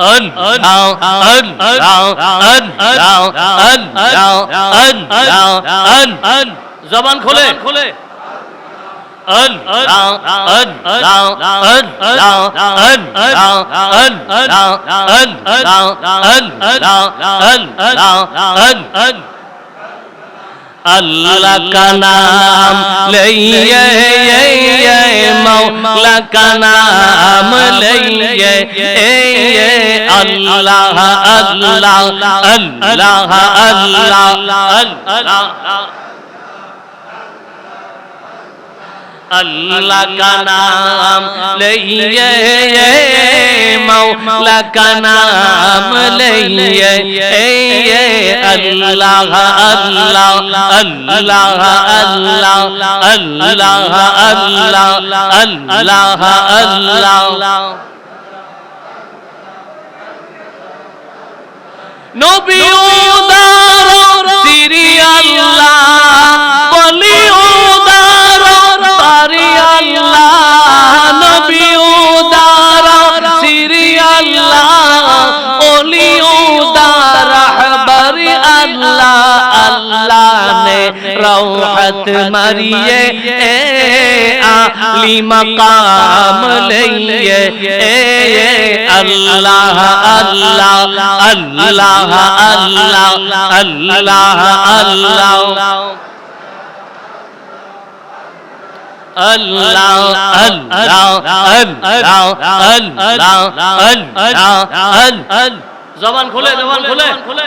ơn đạo ơn đạo ơn đạo ơn đạo ơn đạo ơn ơn জবান খোলে খোলে ơn ơn ơn ơn ơn ơn ơn ơn ơn ơn ơn ơn ơn ơn ơn ơn ơn ơn ơn اللہ کا نام لئیے مولا کا نام لئیے اللہ اللہ اللہ اللہ اللہ اللہ کا نام لئیے مولا کا نام لئیے আল্লাহ আল্লাহ আল্লাহ আল্লাহ আল্লাহ আল্লাহ আল্লাহ আল্লাহ। নবী نے روحت مریے اے علی مقام لئیے اے اللہ اللہ اللہ اللہ اللہ اللہ জবান খুলে জবান খুলে খুলে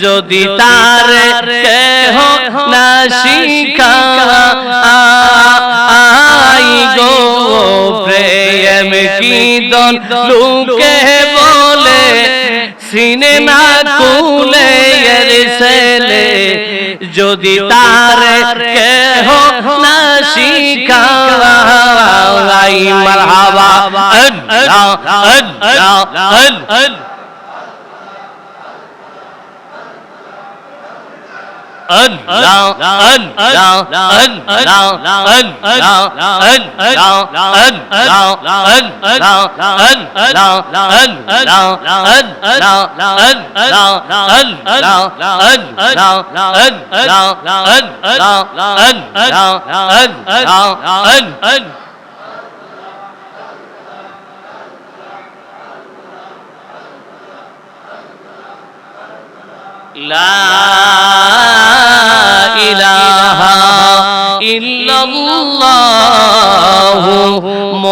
যদি তার কেহ না শিখাই গো প্রেম কি দন লোকে বলে সিনে না কুলে ছেলে যদি তার কেহ না শিখাই মারহাবা আন আন আন ơn lao ơn lao ơn lao ơn lao ơn lao ơn lao ơn lao ơn lao ơn lao ơn lao ơn lao ơn lao ơn lao ơn lao ơn lao ơn lao ơn lao ơn La